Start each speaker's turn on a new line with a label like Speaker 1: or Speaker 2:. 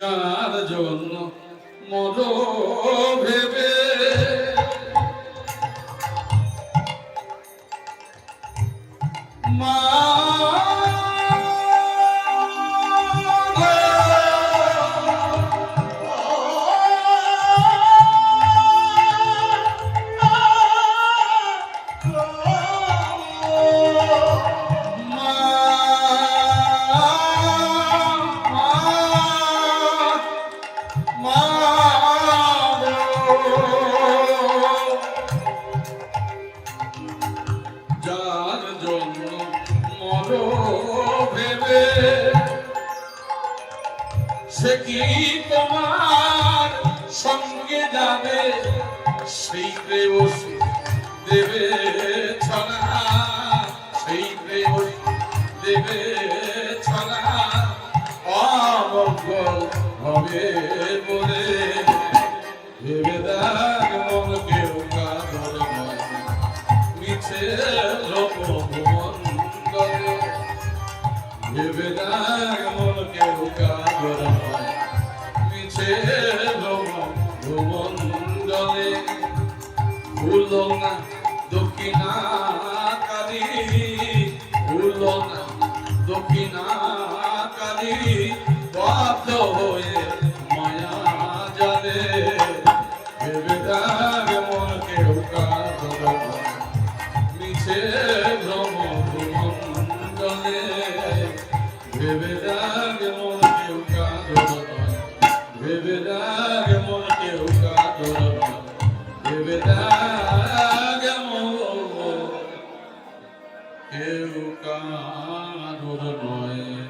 Speaker 1: তার জন্য মর ভেবে। মা সে কি তোমার সঙ্গে যাবে? সেই প্রেয়স দেবে ছড়া সেই প্রেয়স দেবে ছড়া অমঙ্গল হবে বলে ভেবে দেখ মন কেউ কাদর মিছে লোকমন্ডলে ভেবে দেখ মন কেউ কাদর মঙ্গলে ভুলো না দক্ষিণাকারী ভুলো না দক্ষিণাকারী বাধ্য হয়ে মায়া জালে। ভেবে তার মনকে মিছে ভ্রম মঙ্গলে ভেবে তার মনকে কাঁদ the glory.